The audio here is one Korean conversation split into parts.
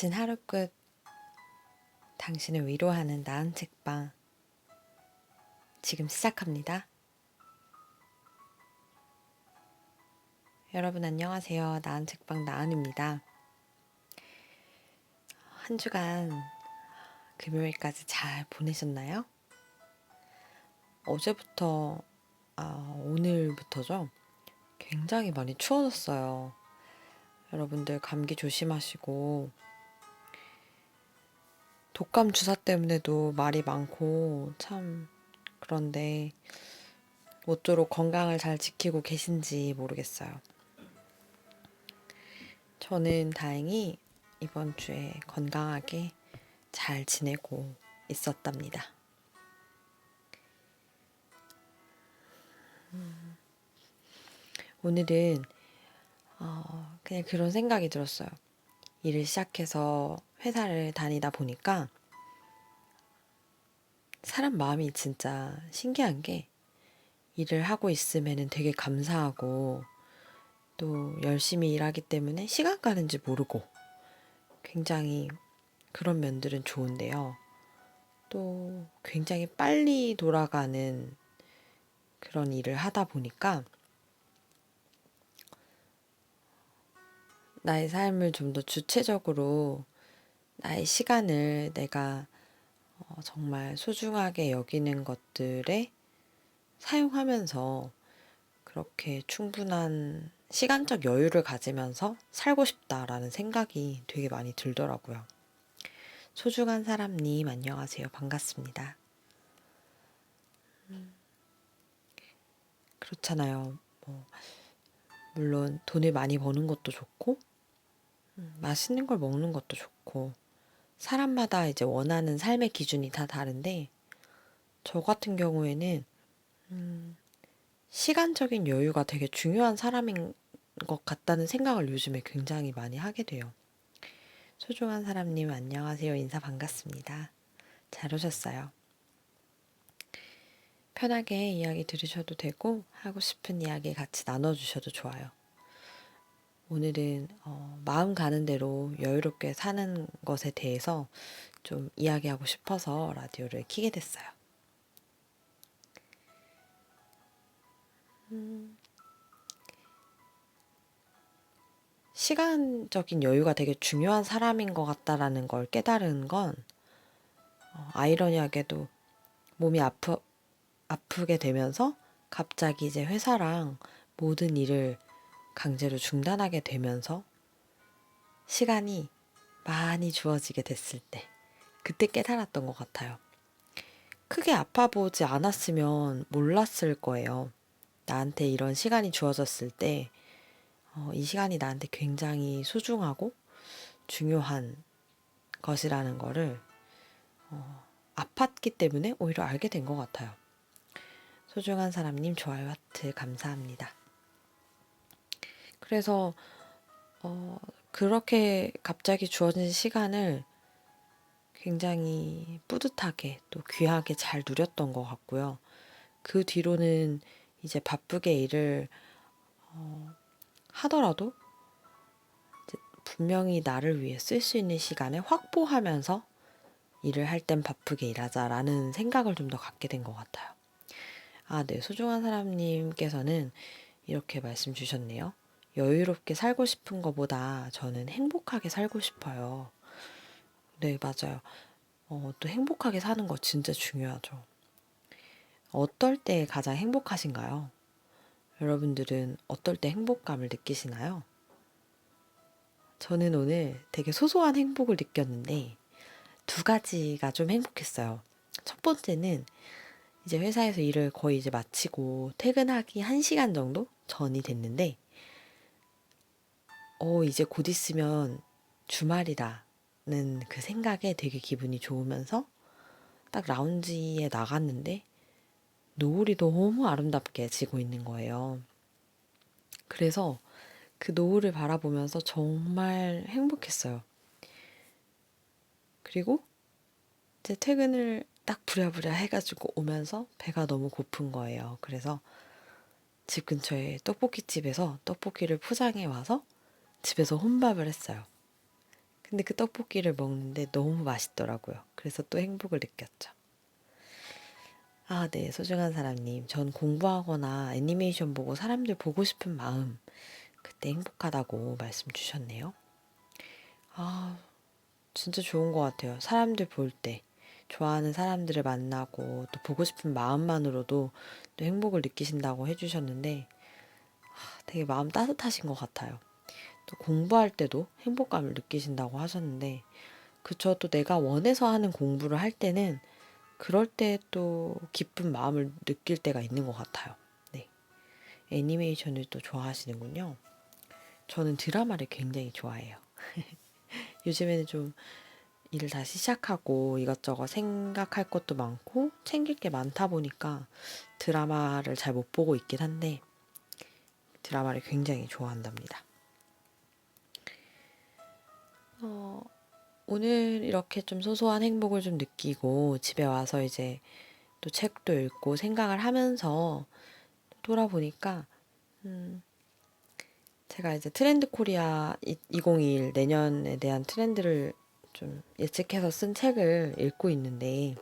지친 하루 끝 당신을 위로하는 나은 책방 지금 시작합니다. 여러분 안녕하세요. 나은 책방 나은입니다. 한 주간 금요일까지 잘 보내셨나요? 어제부터 아, 오늘부터죠. 굉장히 많이 추워졌어요. 여러분들 감기 조심하시고 독감 주사 때문에도 말이 많고 참 그런데 모쪼록 건강을 잘 지키고 계신지 모르겠어요. 저는 다행히 이번 주에 건강하게 잘 지내고 있었답니다. 음, 오늘은 어, 그냥 그런 생각이 들었어요. 일을 시작해서 회사를 다니다 보니까 사람 마음이 진짜 신기한 게 일을 하고 있으면은 되게 감사하고 또 열심히 일하기 때문에 시간 가는지 모르고 굉장히 그런 면들은 좋은데요. 또 굉장히 빨리 돌아가는 그런 일을 하다 보니까 나의 삶을 좀 더 주체적으로 나의 시간을 내가 어, 정말 소중하게 여기는 것들에 사용하면서 그렇게 충분한 시간적 여유를 가지면서 살고 싶다라는 생각이 되게 많이 들더라고요. 소중한 사람님, 안녕하세요. 반갑습니다. 음, 그렇잖아요. 뭐, 물론 돈을 많이 버는 것도 좋고, 음, 맛있는 걸 먹는 것도 좋고, 사람마다 이제 원하는 삶의 기준이 다 다른데, 저 같은 경우에는, 음, 시간적인 여유가 되게 중요한 사람인 것 같다는 생각을 요즘에 굉장히 많이 하게 돼요. 소중한 사람님 안녕하세요. 인사 반갑습니다. 잘 오셨어요. 편하게 이야기 들으셔도 되고 하고 싶은 이야기 같이 나눠주셔도 좋아요. 오늘은 어, 마음 가는 대로 여유롭게 사는 것에 대해서 좀 이야기하고 싶어서 라디오를 키게 됐어요. 음, 시간적인 여유가 되게 중요한 사람인 것 같다라는 걸 깨달은 건 어, 아이러니하게도 몸이 아프, 아프게 되면서 갑자기 이제 회사랑 모든 일을 강제로 중단하게 되면서 시간이 많이 주어지게 됐을 때 그때 깨달았던 것 같아요. 크게 아파 보지 않았으면 몰랐을 거예요. 나한테 이런 시간이 주어졌을 때, 어, 이 시간이 나한테 굉장히 소중하고 중요한 것이라는 거를 어, 아팠기 때문에 오히려 알게 된 것 같아요. 소중한 사람님 좋아요 하트 감사합니다. 그래서 어, 그렇게 갑자기 주어진 시간을 굉장히 뿌듯하게 또 귀하게 잘 누렸던 것 같고요. 그 뒤로는 이제 바쁘게 일을 어, 하더라도 분명히 나를 위해 쓸 수 있는 시간을 확보하면서 일을 할 땐 바쁘게 일하자라는 생각을 좀 더 갖게 된 것 같아요. 아, 네. 소중한 사람님께서는 이렇게 말씀 주셨네요. 여유롭게 살고 싶은 것보다 저는 행복하게 살고 싶어요. 네, 맞아요. 어, 또 행복하게 사는 거 진짜 중요하죠. 어떨 때 가장 행복하신가요? 여러분들은 어떨 때 행복감을 느끼시나요? 저는 오늘 되게 소소한 행복을 느꼈는데 두 가지가 좀 행복했어요. 첫 번째는 이제 회사에서 일을 거의 이제 마치고 퇴근하기 1시간 정도 전이 됐는데 어, 이제 곧 있으면 주말이라는 그 생각에 되게 기분이 좋으면서 딱 라운지에 나갔는데 노을이 너무 아름답게 지고 있는 거예요. 그래서 그 노을을 바라보면서 정말 행복했어요. 그리고 이제 퇴근을 딱 부랴부랴 해가지고 오면서 배가 너무 고픈 거예요. 그래서 집 근처에 떡볶이 집에서 떡볶이를 포장해 와서 집에서 혼밥을 했어요. 근데 그 떡볶이를 먹는데 너무 맛있더라고요. 그래서 또 행복을 느꼈죠. 아, 네, 소중한 사람님. 전 공부하거나 애니메이션 보고 사람들 보고 싶은 마음, 그때 행복하다고 말씀 주셨네요. 아, 진짜 좋은 것 같아요. 사람들 볼 때, 좋아하는 사람들을 만나고 또 보고 싶은 마음만으로도 또 행복을 느끼신다고 해주셨는데, 아, 되게 마음 따뜻하신 것 같아요. 또 공부할 때도 행복감을 느끼신다고 하셨는데, 그쵸. 또 내가 원해서 하는 공부를 할 때는 그럴 때 또 기쁜 마음을 느낄 때가 있는 것 같아요. 네. 애니메이션을 또 좋아하시는군요. 저는 드라마를 굉장히 좋아해요. 요즘에는 좀 일을 다시 시작하고 이것저것 생각할 것도 많고 챙길 게 많다 보니까 드라마를 잘 못 보고 있긴 한데 드라마를 굉장히 좋아한답니다. 오늘 이렇게 좀 소소한 행복을 좀 느끼고 집에 와서 이제 또 책도 읽고 생각을 하면서 돌아보니까 음, 제가 이제 트렌드 코리아 2021 내년에 대한 트렌드를 좀 예측해서 쓴 책을 읽고 있는데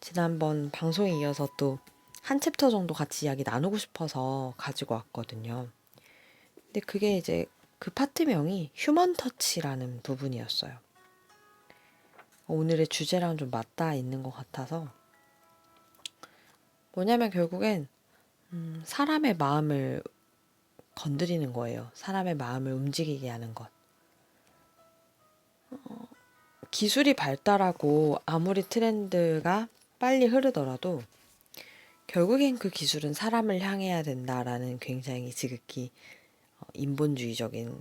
지난번 방송에 이어서 또 한 챕터 정도 같이 이야기 나누고 싶어서 가지고 왔거든요. 근데 그게 이제 그 파트명이 휴먼 터치라는 부분이었어요. 오늘의 주제랑 좀 맞닿아 있는 것 같아서 뭐냐면 결국엔 음, 사람의 마음을 건드리는 거예요. 사람의 마음을 움직이게 하는 것. 어, 기술이 발달하고 아무리 트렌드가 빨리 흐르더라도 결국엔 그 기술은 사람을 향해야 된다라는 굉장히 지극히 어, 인본주의적인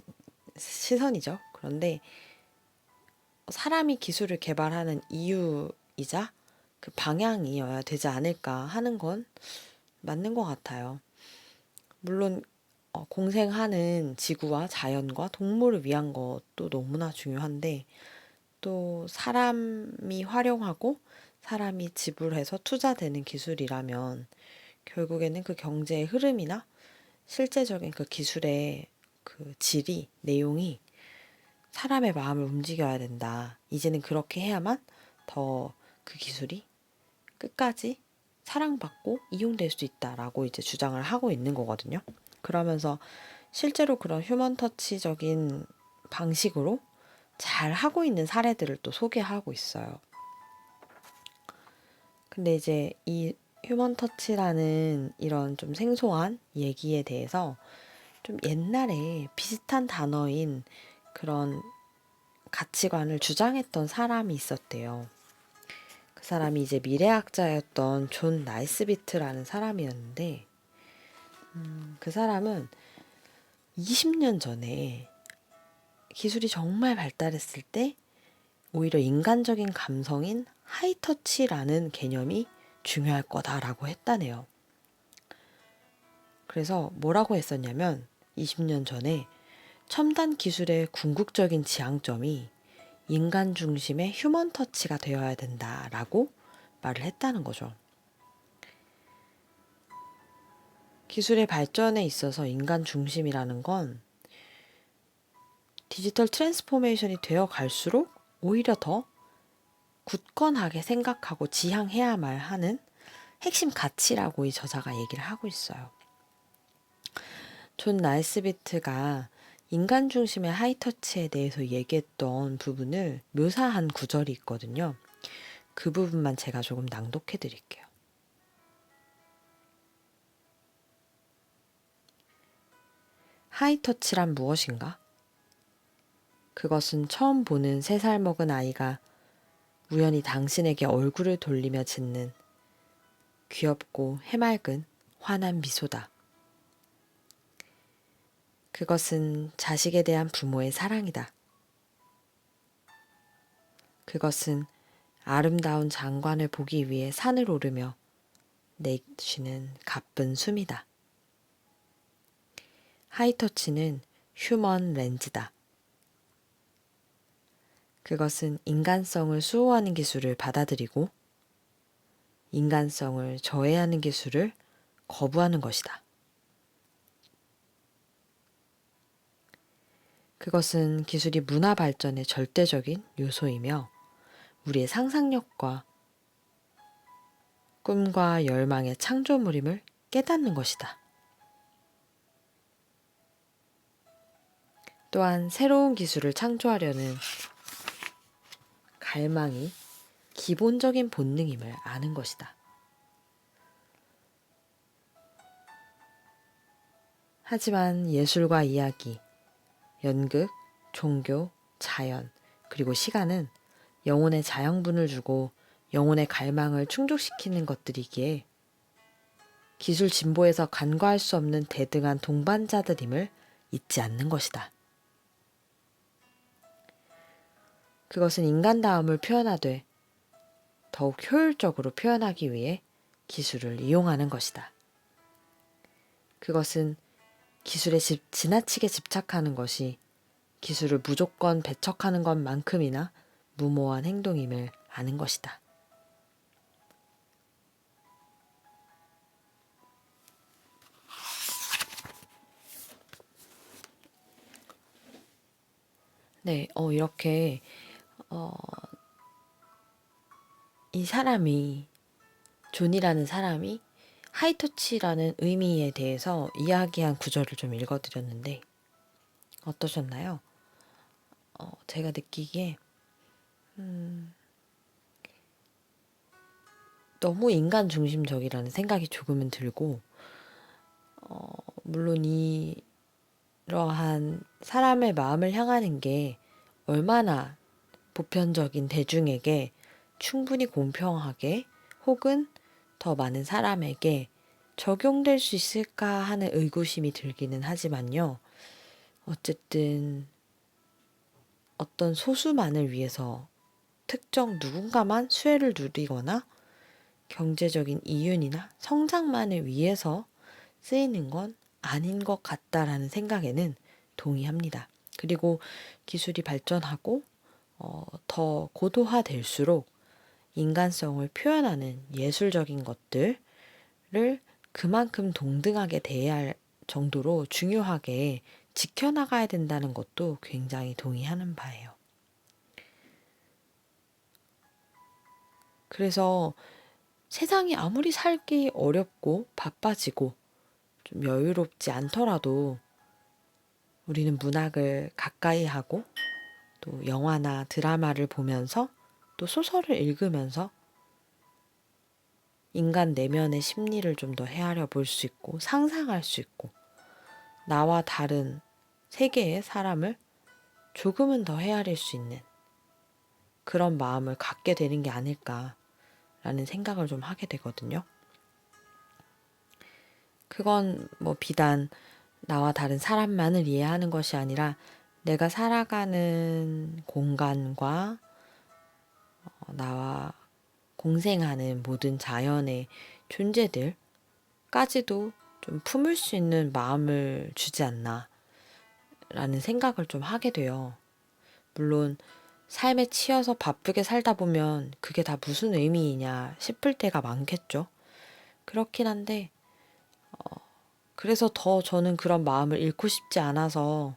시선이죠. 그런데 사람이 기술을 개발하는 이유이자 그 방향이어야 되지 않을까 하는 건 맞는 것 같아요. 물론 어, 공생하는 지구와 자연과 동물을 위한 것도 너무나 중요한데 또 사람이 활용하고 사람이 지불해서 투자되는 기술이라면 결국에는 그 경제의 흐름이나 실제적인 그 기술의 그 질이, 내용이 사람의 마음을 움직여야 된다. 이제는 그렇게 해야만 더 그 기술이 끝까지 사랑받고 이용될 수 있다라고 이제 주장을 하고 있는 거거든요. 그러면서 실제로 그런 휴먼 터치적인 방식으로 잘 하고 있는 사례들을 또 소개하고 있어요. 근데 이제 이 휴먼 터치라는 이런 좀 생소한 얘기에 대해서 좀 옛날에 비슷한 단어인 그런 가치관을 주장했던 사람이 있었대요. 그 사람이 이제 미래학자였던 존 나이스비트라는 사람이었는데, 음, 그 사람은 20년 전에 기술이 정말 발달했을 때 오히려 인간적인 감성인 하이터치라는 개념이 중요할 거다라고 했다네요. 그래서 뭐라고 했었냐면 20년 전에 첨단 기술의 궁극적인 지향점이 인간 중심의 휴먼 터치가 되어야 된다라고 말을 했다는 거죠. 기술의 발전에 있어서 인간 중심이라는 건 디지털 트랜스포메이션이 되어 갈수록 오히려 더 굳건하게 생각하고 지향해야만 하는 핵심 가치라고 이 저자가 얘기를 하고 있어요. 존 나이스비트가 인간 중심의 하이터치에 대해서 얘기했던 부분을 묘사한 구절이 있거든요. 그 부분만 제가 조금 낭독해 드릴게요. 하이터치란 무엇인가? 그것은 처음 보는 세 살 먹은 아이가 우연히 당신에게 얼굴을 돌리며 짓는 귀엽고 해맑은 환한 미소다. 그것은 자식에 대한 부모의 사랑이다. 그것은 아름다운 장관을 보기 위해 산을 오르며 내쉬는 가쁜 숨이다. 하이터치는 휴먼 렌즈다. 그것은 인간성을 수호하는 기술을 받아들이고 인간성을 저해하는 기술을 거부하는 것이다. 그것은 기술이 문화 발전의 절대적인 요소이며 우리의 상상력과 꿈과 열망의 창조물임을 깨닫는 것이다. 또한 새로운 기술을 창조하려는 갈망이 기본적인 본능임을 아는 것이다. 하지만 예술과 이야기, 연극, 종교, 자연, 그리고 시간은 영혼의 자양분을 주고 영혼의 갈망을 충족시키는 것들이기에 기술 진보에서 간과할 수 없는 대등한 동반자들임을 잊지 않는 것이다. 그것은 인간다움을 표현하되 더욱 효율적으로 표현하기 위해 기술을 이용하는 것이다. 그것은 기술에 집, 지나치게 집착하는 것이 기술을 무조건 배척하는 것만큼이나 무모한 행동임을 아는 것이다. 네, 어, 이렇게, 어, 이 사람이, 존이라는 사람이 하이터치라는 의미에 대해서 이야기한 구절을 좀 읽어드렸는데, 어떠셨나요? 어, 제가 느끼기에, 음, 너무 인간 중심적이라는 생각이 조금은 들고, 어, 물론 이 이러한 사람의 마음을 향하는 게 얼마나 보편적인 대중에게 충분히 공평하게 혹은 더 많은 사람에게 적용될 수 있을까 하는 의구심이 들기는 하지만요. 어쨌든 어떤 소수만을 위해서 특정 누군가만 수혜를 누리거나 경제적인 이윤이나 성장만을 위해서 쓰이는 건 아닌 것 같다라는 생각에는 동의합니다. 그리고 기술이 발전하고 어, 더 고도화될수록 인간성을 표현하는 예술적인 것들을 그만큼 동등하게 대해야 할 정도로 중요하게 지켜나가야 된다는 것도 굉장히 동의하는 바예요. 그래서 세상이 아무리 살기 어렵고 바빠지고 좀 여유롭지 않더라도 우리는 문학을 가까이 하고 또 영화나 드라마를 보면서 또 소설을 읽으면서 인간 내면의 심리를 좀 더 헤아려 볼 수 있고 상상할 수 있고 나와 다른 세계의 사람을 조금은 더 헤아릴 수 있는 그런 마음을 갖게 되는 게 아닐까라는 생각을 좀 하게 되거든요. 그건 뭐 비단 나와 다른 사람만을 이해하는 것이 아니라 내가 살아가는 공간과 어, 나와 공생하는 모든 자연의 존재들까지도 좀 품을 수 있는 마음을 주지 않나 라는 생각을 좀 하게 돼요. 물론 삶에 치여서 바쁘게 살다 보면 그게 다 무슨 의미이냐 싶을 때가 많겠죠. 그렇긴 한데 그래서 더 저는 그런 마음을 잃고 싶지 않아서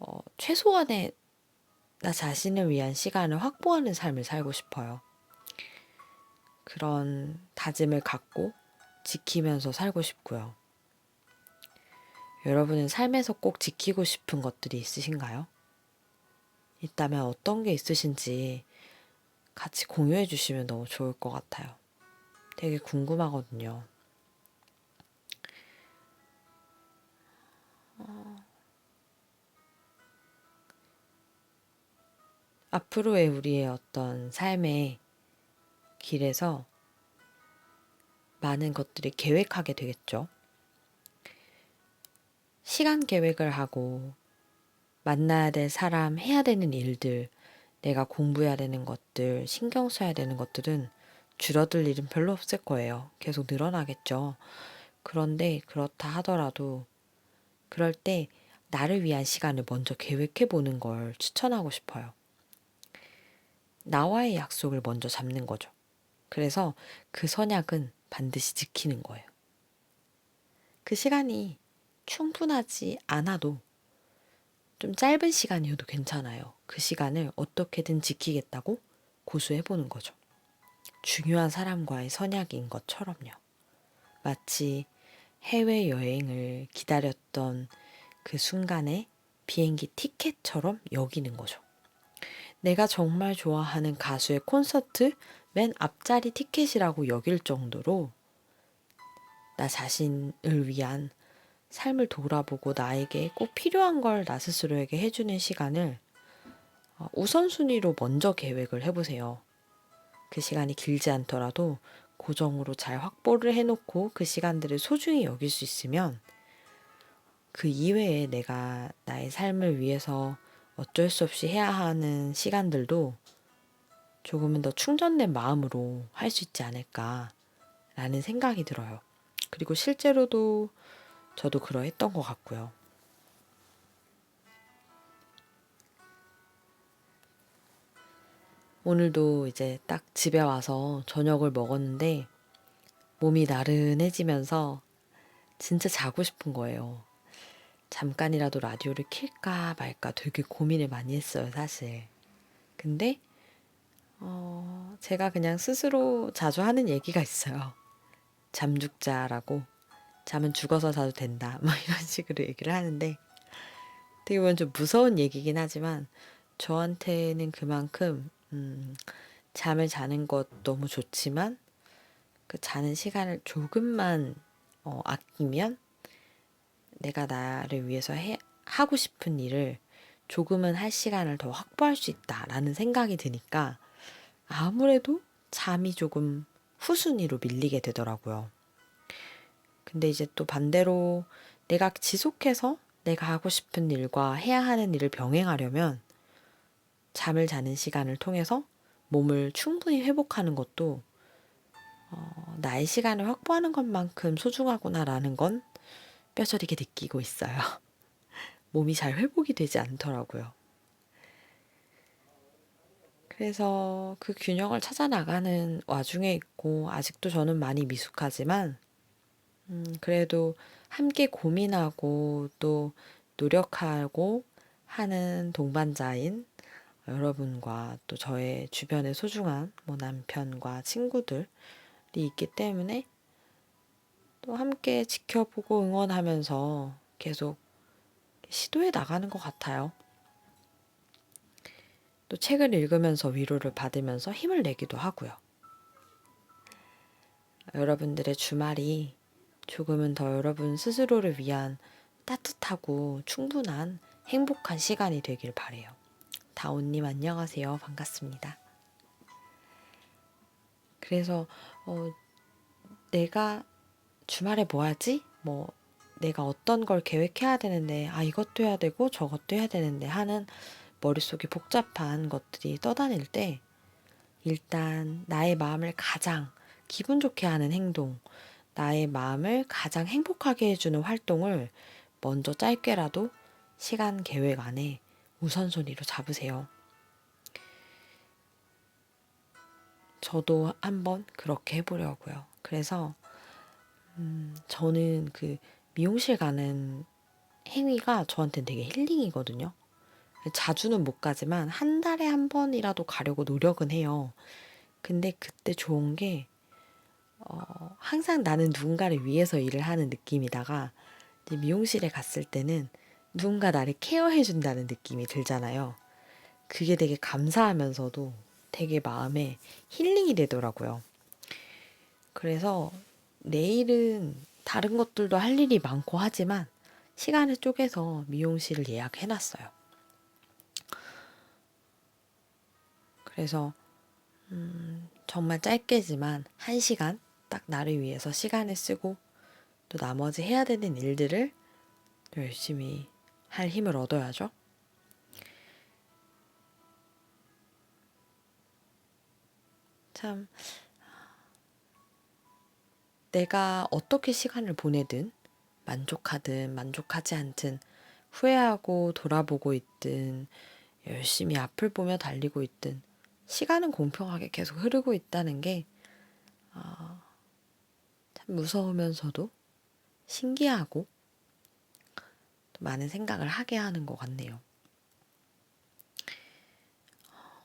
어, 최소한의 나 자신을 위한 시간을 확보하는 삶을 살고 싶어요. 그런 다짐을 갖고 지키면서 살고 싶고요. 여러분은 삶에서 꼭 지키고 싶은 것들이 있으신가요? 있다면 어떤 게 있으신지 같이 공유해 주시면 너무 좋을 것 같아요. 되게 궁금하거든요. 앞으로의 우리의 어떤 삶의 길에서 많은 것들이 계획하게 되겠죠. 시간 계획을 하고 만나야 될 사람, 해야 되는 일들, 내가 공부해야 되는 것들, 신경 써야 되는 것들은 줄어들 일은 별로 없을 거예요. 계속 늘어나겠죠. 그런데 그렇다 하더라도 그럴 때 나를 위한 시간을 먼저 계획해 보는 걸 추천하고 싶어요. 나와의 약속을 먼저 잡는 거죠. 그래서 그 선약은 반드시 지키는 거예요. 그 시간이 충분하지 않아도 좀 짧은 시간이어도 괜찮아요. 그 시간을 어떻게든 지키겠다고 고수해보는 거죠. 중요한 사람과의 선약인 것처럼요. 마치 해외여행을 기다렸던 그 순간에 비행기 티켓처럼 여기는 거죠. 내가 정말 좋아하는 가수의 콘서트 맨 앞자리 티켓이라고 여길 정도로 나 자신을 위한 삶을 돌아보고 나에게 꼭 필요한 걸 나 스스로에게 해주는 시간을 어, 우선순위로 먼저 계획을 해보세요. 그 시간이 길지 않더라도 고정으로 잘 확보를 해놓고 그 시간들을 소중히 여길 수 있으면 그 이외에 내가 나의 삶을 위해서 어쩔 수 없이 해야 하는 시간들도 조금은 더 충전된 마음으로 할 수 있지 않을까라는 생각이 들어요. 그리고 실제로도 저도 그러했던 것 같고요. 오늘도 이제 딱 집에 와서 저녁을 먹었는데 몸이 나른해지면서 진짜 자고 싶은 거예요. 잠깐이라도 라디오를 킬까 말까 되게 고민을 많이 했어요, 사실. 근데, 어, 제가 그냥 스스로 자주 하는 얘기가 있어요. 잠 죽자라고. 잠은 죽어서 자도 된다. 막 이런 식으로 얘기를 하는데 되게 보면 좀 무서운 얘기긴 하지만 저한테는 그만큼 음, 잠을 자는 것 너무 좋지만 그 자는 시간을 조금만 어, 아끼면 내가 나를 위해서 해, 하고 싶은 일을 조금은 할 시간을 더 확보할 수 있다라는 생각이 드니까 아무래도 잠이 조금 후순위로 밀리게 되더라고요. 근데 이제 또 반대로 내가 지속해서 내가 하고 싶은 일과 해야 하는 일을 병행하려면 잠을 자는 시간을 통해서 몸을 충분히 회복하는 것도 어, 나의 시간을 확보하는 것만큼 소중하구나라는 건 뼈저리게 느끼고 있어요. 몸이 잘 회복이 되지 않더라고요. 그래서 그 균형을 찾아 나가는 와중에 있고 아직도 저는 많이 미숙하지만 음, 그래도 함께 고민하고 또 노력하고 하는 동반자인 여러분과 또 저의 주변의 소중한 뭐 남편과 친구들이 있기 때문에 또 함께 지켜보고 응원하면서 계속 시도해 나가는 것 같아요. 또 책을 읽으면서 위로를 받으면서 힘을 내기도 하고요. 여러분들의 주말이 조금은 더 여러분 스스로를 위한 따뜻하고 충분한 행복한 시간이 되길 바래요. 다온님 안녕하세요. 반갑습니다. 그래서 어, 내가 주말에 뭐 하지? 뭐 내가 어떤 걸 계획해야 되는데 아 이것도 해야 되고 저것도 해야 되는데 하는 머릿속에 복잡한 것들이 떠다닐 때 일단 나의 마음을 가장 기분 좋게 하는 행동, 나의 마음을 가장 행복하게 해주는 활동을 먼저 짧게라도 시간 계획 안에 우선순위로 잡으세요. 저도 한번 그렇게 해보려고요. 그래서 음, 저는 그 미용실 가는 행위가 저한테 되게 힐링이거든요. 자주는 못 가지만 한 달에 한 번이라도 가려고 노력은 해요. 근데 그때 좋은 게 어, 항상 나는 누군가를 위해서 일을 하는 느낌이다가 미용실에 갔을 때는 누군가 나를 케어해준다는 느낌이 들잖아요. 그게 되게 감사하면서도 되게 마음에 힐링이 되더라고요. 그래서 내일은 다른 것들도 할 일이 많고 하지만 시간을 쪼개서 미용실을 예약해놨어요. 그래서 음, 정말 짧게지만 한 시간 딱 나를 위해서 시간을 쓰고 또 나머지 해야 되는 일들을 열심히 할 힘을 얻어야죠. 참, 내가 어떻게 시간을 보내든 만족하든 만족하지 않든 후회하고 돌아보고 있든 열심히 앞을 보며 달리고 있든 시간은 공평하게 계속 흐르고 있다는 게참 어, 무서우면서도 신기하고 많은 생각을 하게 하는 것 같네요.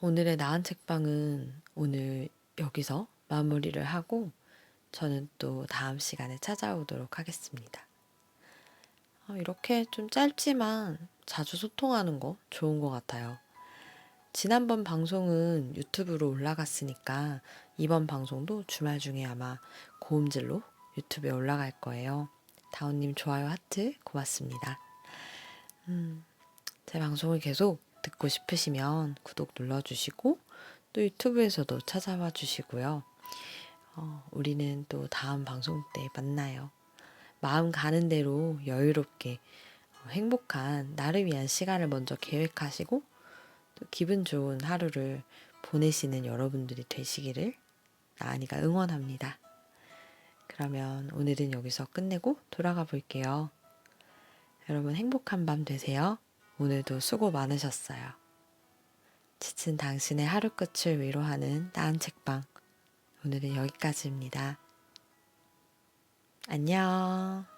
오늘의 나은 책방은 오늘 여기서 마무리를 하고 저는 또 다음 시간에 찾아오도록 하겠습니다. 어, 이렇게 좀 짧지만 자주 소통하는 거 좋은 것 같아요. 지난번 방송은 유튜브로 올라갔으니까 이번 방송도 주말 중에 아마 고음질로 유튜브에 올라갈 거예요. 다운님 좋아요 하트 고맙습니다. 음, 제 방송을 계속 듣고 싶으시면 구독 눌러주시고 또 유튜브에서도 찾아와 주시고요. 어, 우리는 또 다음 방송 때 만나요. 마음 가는 대로 여유롭게 어, 행복한 나를 위한 시간을 먼저 계획하시고 또 기분 좋은 하루를 보내시는 여러분들이 되시기를 나은이가 응원합니다. 그러면 오늘은 여기서 끝내고 돌아가 볼게요. 여러분 행복한 밤 되세요. 오늘도 수고 많으셨어요. 지친 당신의 하루 끝을 위로하는 나은 책방. 오늘은 여기까지입니다. 안녕.